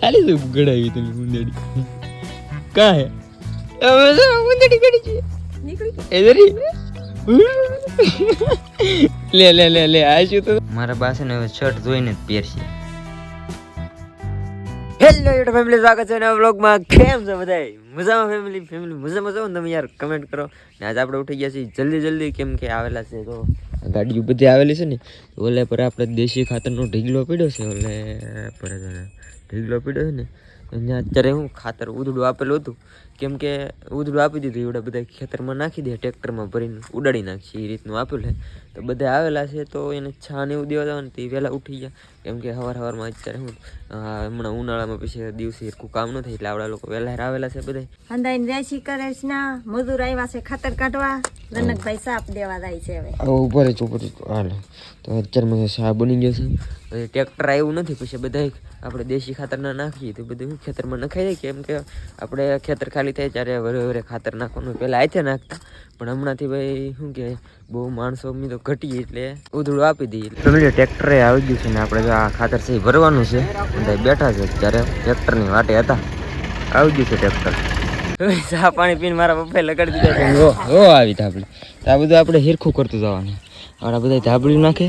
ખાલી શું ગળાવી તમે ઉંદડી કા હે હવે તો ઉંદડી ગળી છે એદરી લે લે લે લે આ શું તો? મારા પાસે ને હવે શર્ટ જોઈને જ પહેરશે. હેલો યુટ્યુબ ફેમિલી, સ્વાગત છે નવા બ્લોગમાં કેમ છો બધાય? મજામાં ફેમિલી? ફેમિલી, મજામાં છો? તમે યાર કમેન્ટ કરો. ને આજે આપણે ઉઠી ગયા છીએ જલ્દી જલ્દી, કેમ કે આવેલા છે તો ગાડીઓ બધી આવેલી છે ને ઓલે પર આપણે દેશી ખાતરનો ઢીગલો પીડ્યો છે, ઓલે પર ઢીગલો પીડ્યો છે ને અહીંયા અત્યારે હું ખાતર ઉધડું આપેલું હતું. કેમ કે ઉધડું આપી દીધું એવડે બધા ખેતરમાં નાખી દે ટ્રેક્ટરમાં ભરીને ઉડાડી નાખશે એ રીતનું આપેલું છે. તો બધા આવેલા છે તો એને છાન એવું દેવા દેવાનું તે વહેલા ઉઠી ગયા. કેમ કે સવાર સવારમાં અત્યારે હું હમણાં ઉનાળામાં પછી દિવસે સરખું કામ ન થાય એટલે આવડા લોકો વહેલા આવેલા છે બધા હંદાઈને રેસી કરે છે ના મજૂર આવ્યા છે ખાતર કાઢવા. જનકભાઈ સાપ દેવા જાય છે હવે. ઉપર જ ઉપર હાલે. તો અત્યારમાં સાપ બની ગયો છે. પછી ટ્રેક્ટર આવ્યું નથી પછી બધા આપણે દેશી ખાતર ના નાખીએ તો બધું શું ખેતરમાં નખાઈ જાય. કેમ કે આપણે ખેતર ખાલી થાય ત્યારે વરે વરે ખાતર નાખવાનું. પહેલાં આથે નાખતા. પણ હમણાંથી ભાઈ શું કે બહુ માણસો અમી તો ઘટી એટલે ઉધડું આપી દઈએ ફેમિલી ટ્રેક્ટરે આવી ગયું છે ને આપણે જો આ ખાતર છે ભરવાનું છે. બેઠા છે ત્યારે ટ્રેક્ટરની વાટે હતા. આવી ગયું છે ટ્રેક્ટર. ચા પાણી પીને મારા પપ્પાએ લગાડી દીધા ઓ આવી ધાબળી. આ બધું આપણે હિરખું કરતું જવાનું. આ બધા ધાબળી નાખે.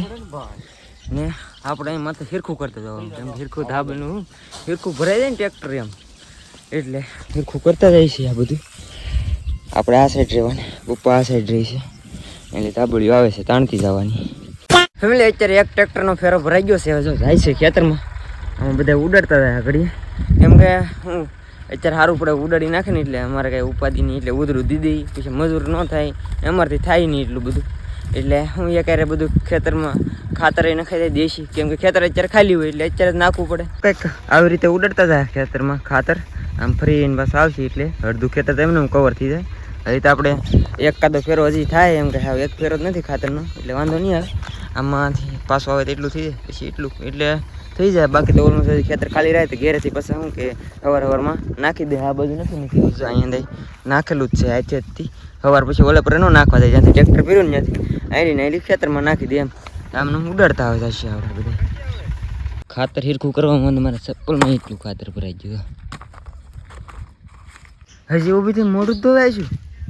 ને આપણે અહીં માથે હિરખું કરતા જવાનું. એમ હિરખું ધાબળનું હિરખું ભરાઈ જાય ને ટ્રેક્ટર એમ. એટલે હિરખું કરતા જાય છે આ બધું. આપણે આ સાઈડ રહેવાની. પપ્પા આ સાઈડ રહી છે. એટલે ધાબળીઓ આવે છે, તાણતી જવાની. ફેમિલી, અત્યારે એક ટ્રેક્ટરનો ફેરો ભરાઈ ગયો છે. હવે જો જાય છે ખેતરમાં. અમે બધા ઉડાડતા હતા આગળ. કેમ કે હું અત્યારે સારું પડે ઉડાડી નાખે ને એટલે અમારે કાંઈ ઉપાધિ નહીં. એટલે ઉધરું દીધી પછી મજૂર ન થાય. અમારથી થાય નહીં એટલું બધું. એટલે હું એ ક્યારે બધું ખેતરમાં ખાતર એ નખાઈ દે દેશી. કેમ કે ખેતર અત્યારે ખાલી હોય, એટલે અત્યારે નાખવું પડે. કંઈક આવી રીતે ઉડાડતા હતા ખેતરમાં ખાતર. આમ ફરીને બસ આવશે એટલે અડધું ખેતર તો એમને કવર થઈ જાય. હજી તો આપણે એક કાદો ફેરો હજી થાય એમ કે હા એક ફેરો જ નથી ખાતરનો, એટલે વાંધો નહીં આવે. આમાંથી પાછો આવે તો એટલું થઈ જાય, પછી એટલું. એટલે થઈ જાય, બાકી તો ઓલમોસ્ટ ખેતર ખાલી રહે તો ઘેરેથી પછી શું કે સવાર હવારમાં નાખી દે, આ બાજુ નથી નાખ્યું જો અહીંયા નાખેલું જ છે હાથેથી સવાર પછી ઓલે પર ન નાખવા જાય જ્યાંથી ટ્રેક્ટર પીર્યું ને ત્યાંથી. આયરી ને આયરી ખેતરમાં નાખી દે એમ. આમને ઉડાડતા હોય જશે આપણે બધા. ખાતર હિરખું કરવામાં મારા ચપ્પલમાં એટલું ખાતર ભરાઈ ગયું હજી ઊભી થી મોઢું ધોવાય છું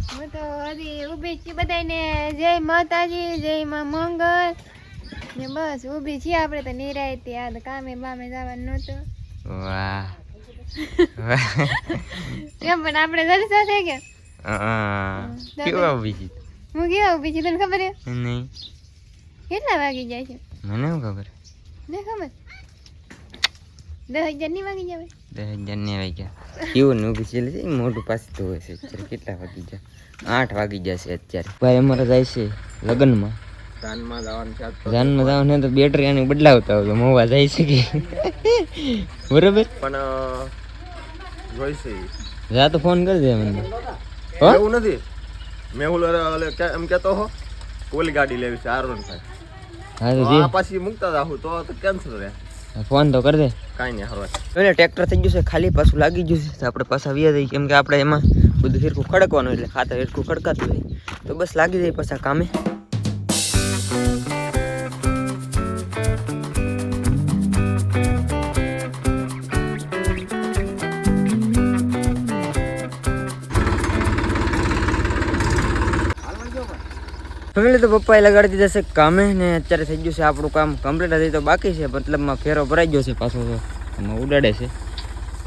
હું તો હજી ઊભી છીએ બધાને જય માતાજી જય માં મંગળ ને બસ ઊભી છીએ આપણે તો નિરાયતી આ કામે બામે જવાનું નહોતું. વાહ. કેમ પણ આપણે જલસા છે કે? કેવા ઊભી છે હું કેવા ઊભી તને ખબર હે નહીં. કેટલા વાગી જાય છે? મને ખબર? ને ખબર? દસ હજારની વાગી જાય દસ હજાર ને વાગ્યા કેવું ને છે એટલે મોઢું પાસે ધોવે છે. અત્યારે કેટલા વાગી ગયા? આઠ વાગી જશે અત્યારે. ભાઈ અમારે જાય છે લગ્નમાં. જાનમાં જવાનું તો. બેટરી આની બદલાવતા હોય તો મોવા જાય છે કે? બરોબર? પણ જોઈશે જા તો ફોન કરજે મને. હો? એવું નથી. મેં ઓલો ઓલે કે- એમ કેતો હો ઓલી ગાડી લેવી છે આરોન વન હા તો પાછી મૂકતા જાહું તો તો કેન્સલ રહે. ફોન તો કરી દે. કાંઈ નહીં હવે ટ્રેક્ટર થઈ ગયું છે ખાલી પાછું લાગી ગયું છે. તો આપણે પાછા વ્યા જઈએ કેમ કે આપણે એમાં બધું હિરકું ખડકવાનું એટલે ખાતર હિરકું ખડકાતું હોય. તો બસ લાગી જાય પાછા કામે. ફેમિલી તો પપ્પાએ લગાડી દીધા છે કામે ને અત્યારે થઈ ગયું છે આપણું કામ કમ્પ્લીટ હજી તો બાકી છે, મતલબમાં ફેરો ભરાઈ ગયો છે પાછો તો. એમાં ઉડાડે છે.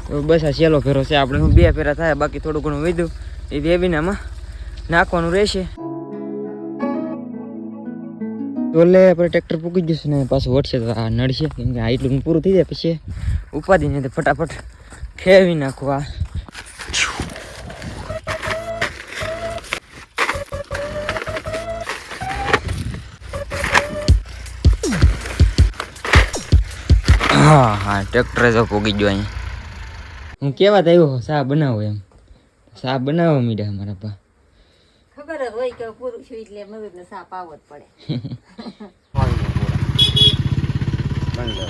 તો બસ આ છેલ્લો ફેરો છે, આપણે હું બે ફેરા થાય, બાકી થોડું ઘણું વધ્યું. એ વેબિનામાં નાખવાનું રહેશે. ઓલે આપણે ટ્રેક્ટર પૂકી જશે ને, પાછું વટશે તો આ નડશે કેમ કે આ એટલું પૂરું થઈ જાય પછી. ઉપાધિ નહીં તો ફટાફટ ખેવી નાખવા હા હા ટ્રેક્ટર જો પોગી ગયો અહીંયા હું કેવા આવ્યો શા બનાવો એમ. શા બનાવો મીડા મારા પા. ખબર જ હોય કે પુરુષ એટલે મજૂર ને સાપ આવો જ પડે.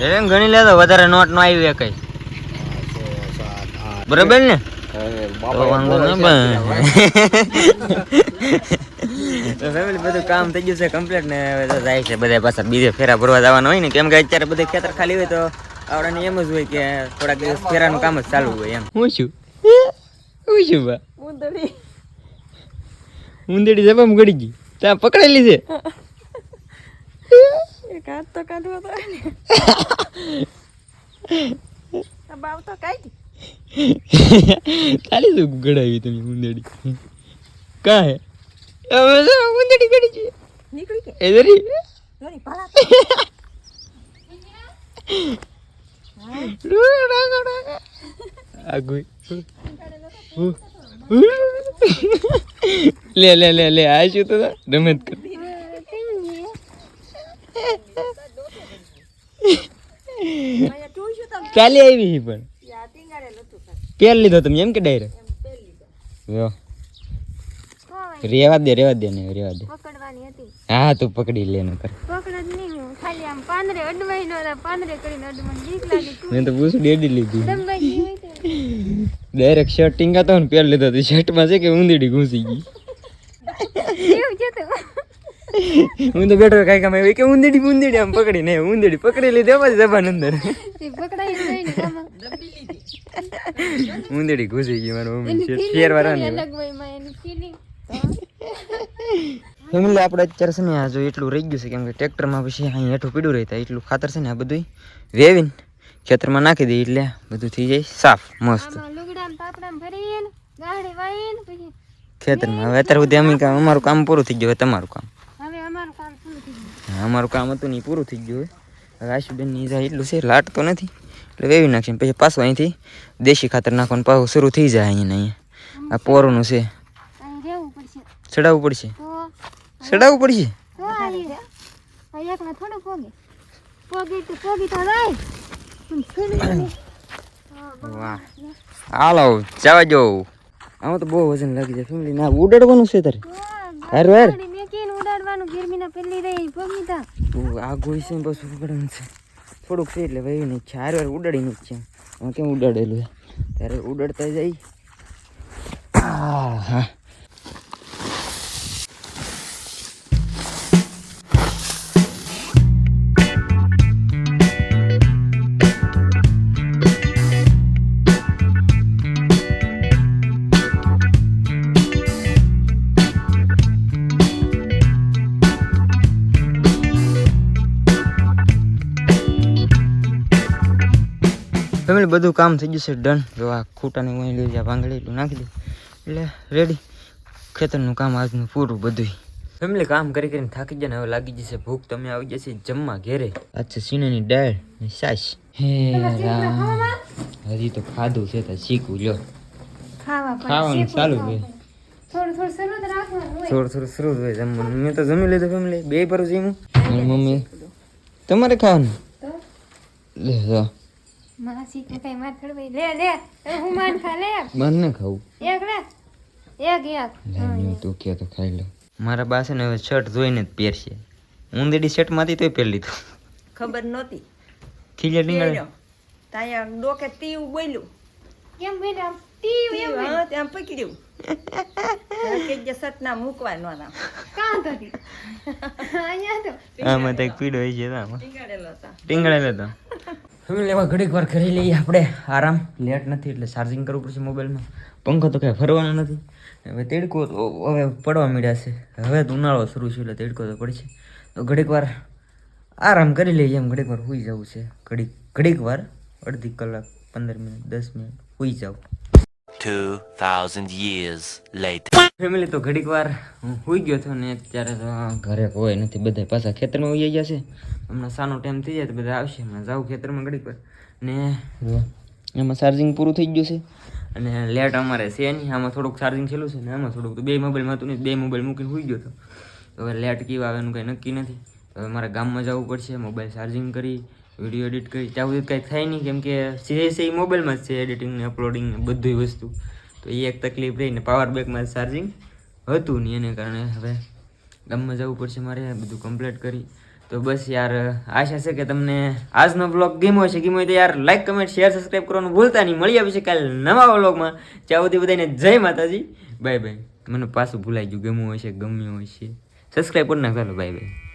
એમ ગણી લેતો વધારે નોટ નો આવી કઈ. બરાબર ને? બધું કામ થઈ ગયું છે કમ્પ્લીટ ને હવે તો જાય છે બધા પાછા બીજે ફેરા ભરવા જવાના હોય ને કેમ કે અત્યારે બધે ખેતર ખાલી હોય તો આવડાને એમ જ હોય કે થોડાક દિવસ ફેરાનું કામ જ ચાલુ હોય એમ. હું છું? હું છું બા? ઉંદડી ઉંદડી જબામ ગળી ગઈ. ત્યાં પકડેલી છે? એક હાથ તો કાઢવો તો બાવ તો કાઢી. તારી શું ગળાવી તમે ઉંદડી કા હે? ઉંદડી ગળી છે નીકળી કે એ જરી. જોની પાલા. આગળ લે લે લે લે આ શું તો રમત કર. ચાલી આવી હી પણ. પેર લીધો તમે એમ કે ડાયરેક્ટ જો. રેવા દે રેવા દે ને રેવા દે. હા તું પકડી લે ને કર પકડ ખાલી આમ પાંદરે અડવાઈ નો પાંદરે કરીને અડવાની બીક લાગી મેં તો પૂછું ડેડી લીધી? ડાયરેક્ટ શર્ટ ટીંગાતો ને પેર લીધો તો શર્ટમાં છે કે ઊંધીડી ઘૂસી ગઈ? એવું છે તો. હું તો બેઠો કઈ કામ આવ્યું કે ઉંદડી ઊંધીડી આમ પકડી ને ઉંદડી પકડી લીધી જ જબાન અંદર. ઉંદડી ઘૂસી ગઈ મારો મમ્મી શેર વાળા વાળાની અલગ હોયમાં એની feeling. ફેમિલી આપણે અત્યારે છે ને આ જો એટલું રહી ગયું છે કેમ કે ટ્રેક્ટરમાં પછી અહીં હેઠું પીડું રહેતા એટલું ખાતર છે ને આ બધું વેવીને ખેતરમાં નાખી દઈએ એટલે બધું થઈ જાય સાફ મસ્ત. ખેતરમાં. હવે અત્યારે સુધી અમે કામ અમારું કામ પૂરું થઈ ગયું હવે તમારું કામ. અમારું કામ હતું ને પૂરું થઈ ગયું હવે. આશુબેનની જાય એટલું છે લાટ તો નથી. એટલે વેવી નાખશે પછી પાછું અહીંથી દેશી ખાતર નાખવાનું પાછું શરૂ થઈ જાય અહીંયા અહીંયા. આ પોરનું છે. ચડાવવું પડશે. ચડાવવું પડશે? હાલો, જવા જો આમાં તો બહુ વજન લાગી જાય, ફેમિલી. ના, ઉડાડવાનું છે તારે? ઉડાડવાનું આ ગોઈ છે છે. થોડુંક એટલે વહીને છે. હાર વાર ઉડાડીને જ છે. કેમ ઉડાડેલું ત્યારે ઉડાડતા જાય આ હા. ફેમિલી બધું કામ થઈ ગયું છે ડન. જો આ ખૂટાની હું લઈ જાય ભાંગડી એટલું નાખી દઉં એટલે રેડી ખેતરનું કામ આજનું પૂરું બધું ફેમિલી કામ કરી કરીને થાકી જાય ને હવે લાગી જશે ભૂખ તમે આવી જશે જમવા ઘેરે. આજ છે સીણાની દાળ ને સાસ. હે રામ. હજી તો ખાધું છે તો શીખવું લ્યો. ખાવાનું ચાલુ ભાઈ થોડું થોડું શરૂ હોય. જમવાનું. મેં તો જમી લીધું ફેમિલી. બે પર જીમું મમ્મી તમારે ખાવાનું? લે. માસી તું કઈ માર ખડવાઈ લે લે હું માન ખા લે બંને ખાવું. એક લે એક એક. લે તું કે તો ખાઈ લે. મારા બાસે ને હવે શર્ટ જોઈને જ પહેરશે. ઊંધડી શર્ટમાંથી તોય પહેરી લીધું. ખબર નહોતી. ખીલે ડીંગળ તાયા ડોકે તીવ બોલ્યું કેમ ભાઈ તીવ એમ હા, ત્યાં પકડ્યું. કે જે મૂકવા નો ના કાં તો તી અહીંયા તો. આમાં તો એક પીડો હોય છે આમાં. ટીંગાડેલો હતા. ટીંગાડેલો તો ફેમિલી એમાં ઘડીક વાર કરી લઈએ આપણે. આરામ. લેટ નથી એટલે ચાર્જિંગ કરવું પડશે મોબાઈલમાં પંખો તો કાંઈ ફરવાનો નથી. હવે તેડકો તો હવે પડવા મળ્યા છે. હવે તો ઉનાળો શરૂ છે એટલે તેડકો તો પડશે. તો ઘડીક વાર આરામ કરી લઈએ એમ. ઘડીક વાર હોઈ જવું છે. ઘડીક ઘડીક વાર અડધી કલાક પંદર મિનિટ દસ મિનિટ હોઈ જાઉં 2,000 years later. ફેમિલી તો ઘડીક વાર હું હોઈ ગયો હતો ને અત્યારે તો ઘરે કોઈ નથી. બધા પાછા ખેતરમાં ઉઈ ગયા છે. હમણાં સાનો ટાઈમ થઈ જાય તો બધા આવશે. હમણાં જાઉં ખેતરમાં ઘડી વાર. ને એમાં ચાર્જિંગ પૂરું થઈ ગયું છે. અને લેટ અમારે છે નહીં. આમાં થોડુંક ચાર્જિંગ છેલ્લું છે ને આમાં થોડુંક તો બે મોબાઈલમાં હતું નહીં બે મોબાઈલ મૂકીને હોઈ ગયો હતો. તો હવે લેટ કેવું આવે એનું કંઈ નક્કી નથી. હવે મારે ગામમાં જવું પડશે મોબાઈલ ચાર્જિંગ કરી વીડિયો એડિટ કરી. ત્યાં સુધી કંઈ થાય નહીં કેમ કે છે એ મોબાઈલમાં જ છે એડિટિંગ ને અપલોડિંગ ને બધી વસ્તુ. તો એ એક તકલીફ રહી ને પાવર બેકમાં ચાર્જિંગ હતું નહીં એને કારણે હવે ગામમાં જવું પડશે મારે બધું કમ્પ્લીટ કરી. તો બસ યાર, આશા છે કે તમને આજનો બ્લોગ ગમ્યો છે ગમ્યો તો યાર લાઈક કમેન્ટ શેર સબસ્ક્રાઈબ કરવાનું ભૂલતા નહીં. મળી આવી છે કાલે નવા બ્લોગમાં ત્યાં સુધી બધાને જય માતાજી. બાય બાય મને પાછું ભૂલાઈ ગયું. ગમ્યું હશે ગમ્યું હશે. સબસ્ક્રાઈબ કરી નાખો બાય બાય